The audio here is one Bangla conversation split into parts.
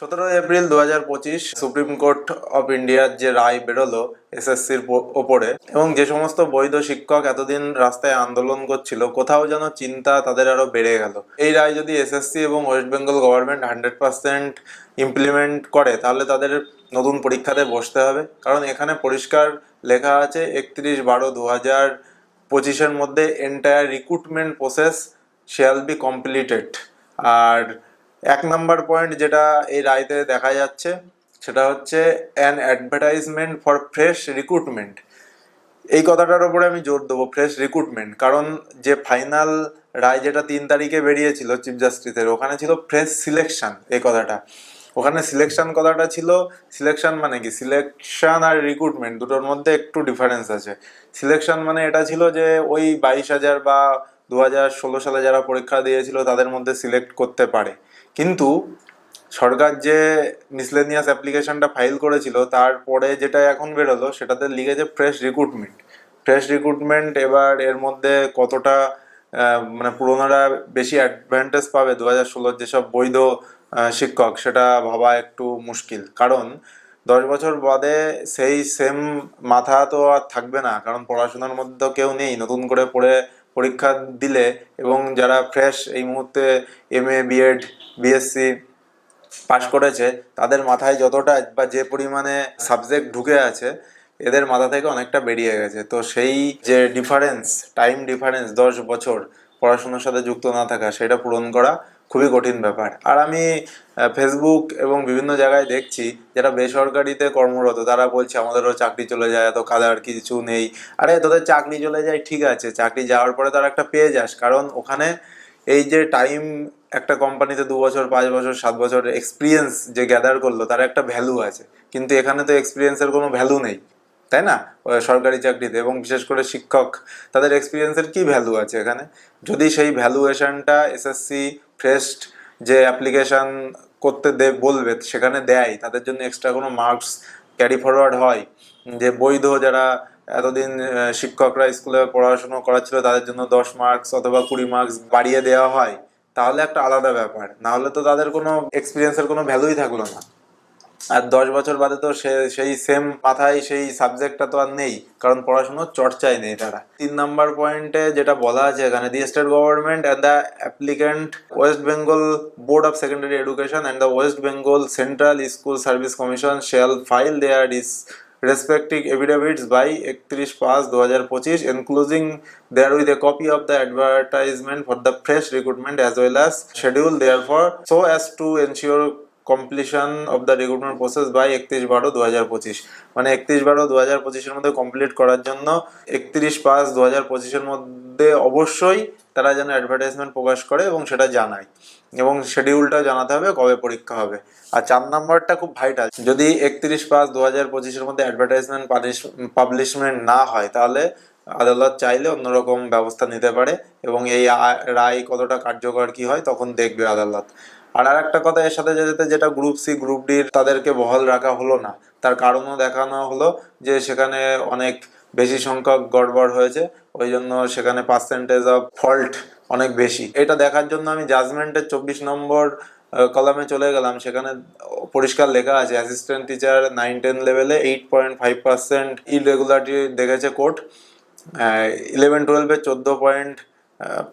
সতেরোই এপ্রিল দু হাজার পঁচিশ সুপ্রিম কোর্ট অফ ইন্ডিয়ার যে রায় বেরোলো এসএসসির ওপরে, এবং যে সমস্ত বৈধ শিক্ষক এতদিন রাস্তায় আন্দোলন করছিল, কোথাও যেন চিন্তা তাদের আরও বেড়ে গেল। এই রায় যদি এসএসসি এবং West Bengal government hundred percent implement করে, তাহলে তাদের নতুন পরীক্ষাতে বসতে হবে। কারণ এখানে পরিষ্কার লেখা আছে, একত্রিশ বারো দু হাজার পঁচিশের মধ্যে entire recruitment process shall be completed আর এক নাম্বার পয়েন্ট যেটা এই রায়তে দেখা যাচ্ছে, সেটা হচ্ছে an advertisement for fresh recruitment এই কথাটার উপরে আমি জোর দেবো ফ্রেশ রিক্রুটমেন্ট কারণ যে ফাইনাল রায় যেটা তিন তারিখে বেরিয়েছিল চিফ জাস্টিসের ওখানে ছিল ফ্রেশ সিলেকশন এই কথাটা। ওখানে সিলেকশন কথাটা ছিল সিলেকশন মানে কি? সিলেকশন আর রিক্রুটমেন্ট দুটোর মধ্যে একটু ডিফারেন্স আছে। সিলেকশন মানে এটা ছিল যে ওই বাইশ হাজার বা দু হাজার ষোলো সালে যারা পরীক্ষা দিয়েছিল, তাদের মধ্যে সিলেক্ট করতে পারে। কিন্তু সরকার যে মিসলেনিয়াস অ্যাপ্লিকেশনটা ফাইল করেছিল, তারপরে যেটা এখন বেরোলো, সেটাতে লিখেছে ফ্রেশ রিক্রুটমেন্ট ফ্রেশ রিক্রুটমেন্ট এবার এর মধ্যে কতটা মানে পুরোনোরা বেশি অ্যাডভান্টেজ পাবে দু হাজার ষোলোর যেসব বৈধ শিক্ষক, সেটা ভাবা একটু মুশকিল। কারণ দশ বছর বাদে সেই সেম মাথা তো আর থাকবে না, কারণ পড়াশোনার মধ্যে কেউ নেই, নতুন করে পড়ে পরীক্ষা দিলে এবং যারা ফ্রেশ এই মুহূর্তে M A B Ed B Sc pass করেছে, তাদের মাথায় যতটা বা যে পরিমাণে সাবজেক্ট ঢুকে আছে, এদের মাথা থেকে অনেকটা বেরিয়ে গেছে। তো সেই যে ডিফারেন্স টাইম ডিফারেন্স দশ বছর পড়াশোনার সাথে যুক্ত না থাকা, সেটা পূরণ করা খুবই কঠিন ব্যাপার। আর আমি ফেসবুক এবং বিভিন্ন জায়গায় দেখছি যারা বেসরকারিতে কর্মরত, তারা বলছে, আমাদেরও চাকরি চলে যায়, এত কাদার কিছু নেই। আরে, তোদের চাকরি চলে যায়, ঠিক আছে। চাকরি যাওয়ার পরে তারা একটা পেয়ে যাস, কারণ ওখানে এই যে টাইম একটা কোম্পানিতে দু বছর পাঁচ বছর, সাত বছর এক্সপিরিয়েন্স যে গ্যাদার করল, তার একটা ভ্যালু আছে। কিন্তু এখানে তো এক্সপিরিয়েন্সের কোনো ভ্যালু নেই, তাই না? সরকারি চাকরিতে, এবং বিশেষ করে শিক্ষক, তাদের এক্সপিরিয়েন্সের কি ভ্যালু আছে এখানে? যদি সেই ভ্যালুয়েশনটা এসএসসি ফ্রেস্ট যে অ্যাপ্লিকেশন করতে দে, বলবে, সেখানে দেয়। তাদের জন্য এক্সট্রা কোনো মার্কস ক্যারি ফরওয়ার্ড হয়। যে বৈধ যারা এতদিন শিক্ষকরা স্কুলে পড়াশোনা করাচ্ছিল, তাদের জন্য দশ মার্কস অথবা কুড়ি মার্কস বাড়িয়ে দেওয়া হয়, তাহলে একটা আলাদা ব্যাপার। না হলে তো তাদের কোনো এক্সপিরিয়েন্সের কোনো ভ্যালুই থাকল না। আর দশ বছর বাদে তো সে, সেই সেম মাথায় সেই সাবজেক্টটা তো আর নেই, কারণ পড়াশোনার চর্চাই নেই তারা। তিন নাম্বার পয়েন্টে যেটা বলা আছে এখানে the state government and the applicant West Bengal Board of Secondary Education and the West Bengal Central School Service Commission shall file their is respective affidavits by একত্রিশ পাঁচ দু হাজার পঁচিশ including their there a copy of the the for the fresh recruitment recruitment well well as there for so as to ensure completion of the recruitment process by একত্রিশ বারো দু হাজার পঁচিশ। মানে একত্রিশ বারো দু হাজার পঁচিশের মধ্যে কমপ্লিট করার জন্য একত্রিশ পাঁচ দু হাজার পঁচিশের মধ্যে অবশ্যই তারা যেন অ্যাডভার্টাইজমেন্ট প্রকাশ করে এবং সেটা জানায়। এবং শিডিউলটা জানাতে হবে কবে পরীক্ষা হবে। আর চার নাম্বারটা খুব ভাইটাল যদি একত্রিশ পাঁচ দু হাজার পঁচিশের মধ্যে অ্যাডভার্টাইজমেন্ট পাবলিশমেন্ট না হয়, তাহলে আদালত চাইলে অন্যরকম ব্যবস্থা নিতে পারে এবং এই রায় কতটা কার্যকর কি হয় তখন দেখবে আদালত। আর আর একটা কথা, এর সাথে যেতে যেটা গ্রুপ সি গ্রুপ ডির তাদেরকে বহাল রাখা হলো না। তার কারণও দেখানো হলো যে সেখানে অনেক বেশি সংখ্যক গড়বড় হয়েছে, ওই জন্য সেখানে পার্সেন্টেজ অফ ফল্ট অনেক বেশি। এটা দেখার জন্য আমি জাজমেন্টের চব্বিশ নম্বর কলামে চলে গেলাম। সেখানে পরিষ্কার লেখা আছে অ্যাসিস্ট্যান্ট টিচার নাইন টেন লেভেলে eight point five percent irregularity দেখেছে কোর্ট ইলেভেন টুয়েলভে চোদ্দ point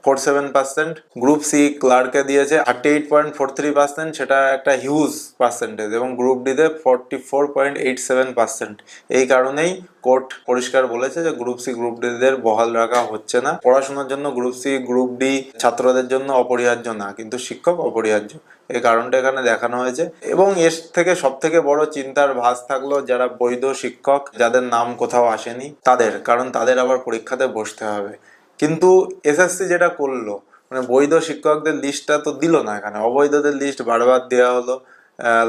four seven percent. Group C ক্লার্কে দিয়েছে thirty eight point four three percent, সেটা একটা হিউজ পার্সেন্টেজ, এবং গ্রুপ ডিতে forty four point eight seven percent. এই কারণেই কোর্ট পরিষ্কার বলেছে যে গ্রুপ সি, গ্রুপ ডিদের বহাল রাখা হচ্ছে না। পড়াশোনার জন্য গ্রুপ সি, গ্রুপ ডি ছাত্রদের জন্য অপরিহার্য না, কিন্তু শিক্ষক অপরিহার্য। এই কারণটা এখানে দেখানো হয়েছে। এবং এর থেকে সব থেকে বড় চিন্তার ভাস থাকল যারা বৈধ শিক্ষক, যাদের নাম কোথাও আসেনি, তাদের, কারণ তাদের আবার পরীক্ষাতে বসতে হবে। কিন্তু এসএসসি যেটা করল মানে বৈধ শিক্ষকদের লিস্টটা তো দিল না এখানে। অবৈধদের লিস্ট বারবার দেওয়া হলো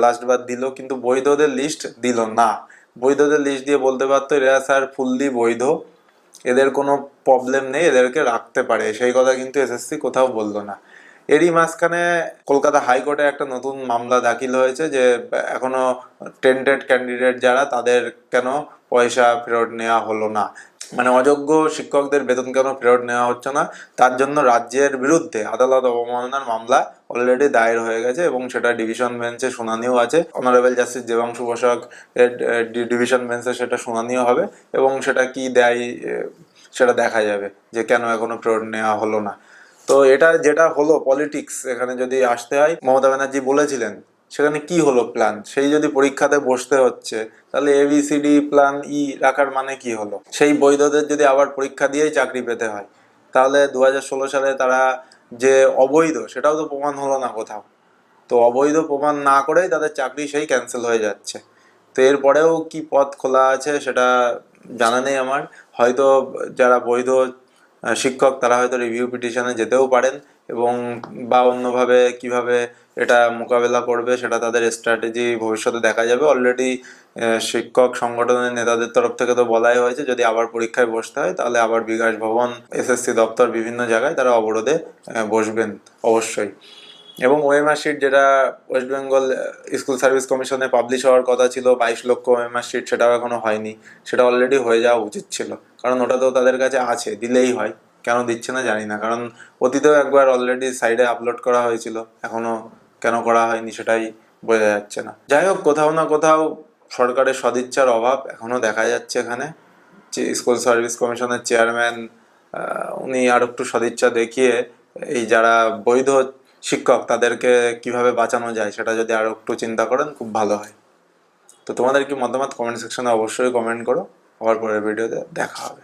লাস্ট বার দিল, কিন্তু বৈধদের লিস্ট দিল না। বৈধদের লিস্ট দিয়ে বলতে পারতো, এরা স্যার ফুললি বৈধ। এদের কোনো প্রবলেম নেই, এদেরকে রাখতে পারে। সেই কথা কিন্তু এসএসসি কোথাও বলল না। এরই মাঝখানে কলকাতা হাইকোর্টে একটা নতুন মামলা দাখিল হয়েছে যে, এখনও টেন্টেড ক্যান্ডিডেট যারা, তাদের কেন পয়সা ফেরত নেওয়া হলো না। মানে অযোগ্য শিক্ষকদের বেতন কেন ফেরত নেওয়া হচ্ছে না? তার জন্য রাজ্যের বিরুদ্ধে আদালত অবমাননার মামলা অলরেডি দায়ের হয়ে গেছে এবং সেটা ডিভিশন বেঞ্চে শুনানিও আছে। অনারেবল জাস্টিস দেবাংশু এর ডিভিশন বেঞ্চে সেটা শুনানিও হবে এবং সেটা কি দেয় সেটা দেখা যাবে যে কেন এখনও ফেরত নেওয়া হলো না। তো এটা যেটা হলো পলিটিক্স এখানে যদি আসতে হয়, মমতা ব্যানার্জি বলেছিলেন সেখানে কি হলো প্ল্যান সেই যদি পরীক্ষাতে বসতে হচ্ছে, তাহলে এবিসিডি প্ল্যান ই রাখার মানে কি হলো? সেই বৈধদের যদি আবার পরীক্ষা দিয়েই চাকরি পেতে হয়, তাহলে দু হাজার ষোলো সালে তারা যে অবৈধ, সেটাও তো প্রমাণ হলো না কোথাও। তো অবৈধ প্রমাণ না করেই তাদের চাকরি সেই ক্যান্সেল হয়ে যাচ্ছে। তো এরপরেও কি পথ খোলা আছে সেটা জানা নেই আমার। হয়তো যারা বৈধ শিক্ষক, তারা হয়তো রিভিউ পিটিশনে যেতেও পারেন। এবং বা অন্যভাবে কীভাবে এটা মোকাবেলা করবে সেটা তাদের স্ট্র্যাটেজি ভবিষ্যতে দেখা যাবে। অলরেডি শিক্ষক সংগঠনের নেতাদের তরফ থেকে তো বলাই হয়েছে, যদি আবার পরীক্ষায় বসতে হয় তাহলে আবার বিকাশ ভবন এসএসসি দপ্তর বিভিন্ন জায়গায় তারা অবরোধে বসবেন অবশ্যই। এবং ওএমআর শিট যেটা ওয়েস্ট বেঙ্গল স্কুল সার্ভিস কমিশনে পাবলিশ হওয়ার কথা ছিল, বাইশ লক্ষ ওএমআর শিট সেটাও এখনও হয়নি। সেটা অলরেডি হয়ে যাওয়া উচিত ছিল। কারণ ওটা তো তাদের কাছে আছে, দিলেই হয়। কেন দিচ্ছে না জানি না। কারণ অতীতেও একবার অলরেডি সাইডে আপলোড করা হয়েছিল। এখনও কেন করা হয়নি সেটাই বোঝা যাচ্ছে না। যাই হোক, কোথাও না কোথাও সরকারের সদিচ্ছার অভাব এখনও দেখা যাচ্ছে এখানে। স্কুল সার্ভিস কমিশনের চেয়ারম্যান উনি আর একটু সদিচ্ছা দেখিয়ে এই যারা বৈধ শিক্ষক তাদেরকে কীভাবে বাঁচানো যায় সেটা যদি আরও একটু চিন্তা করেন, খুব ভালো হয়। তো তোমাদের কি মতামত কমেন্ট সেকশনে অবশ্যই কমেন্ট করো। আবার পরের ভিডিওতে দেখা হবে।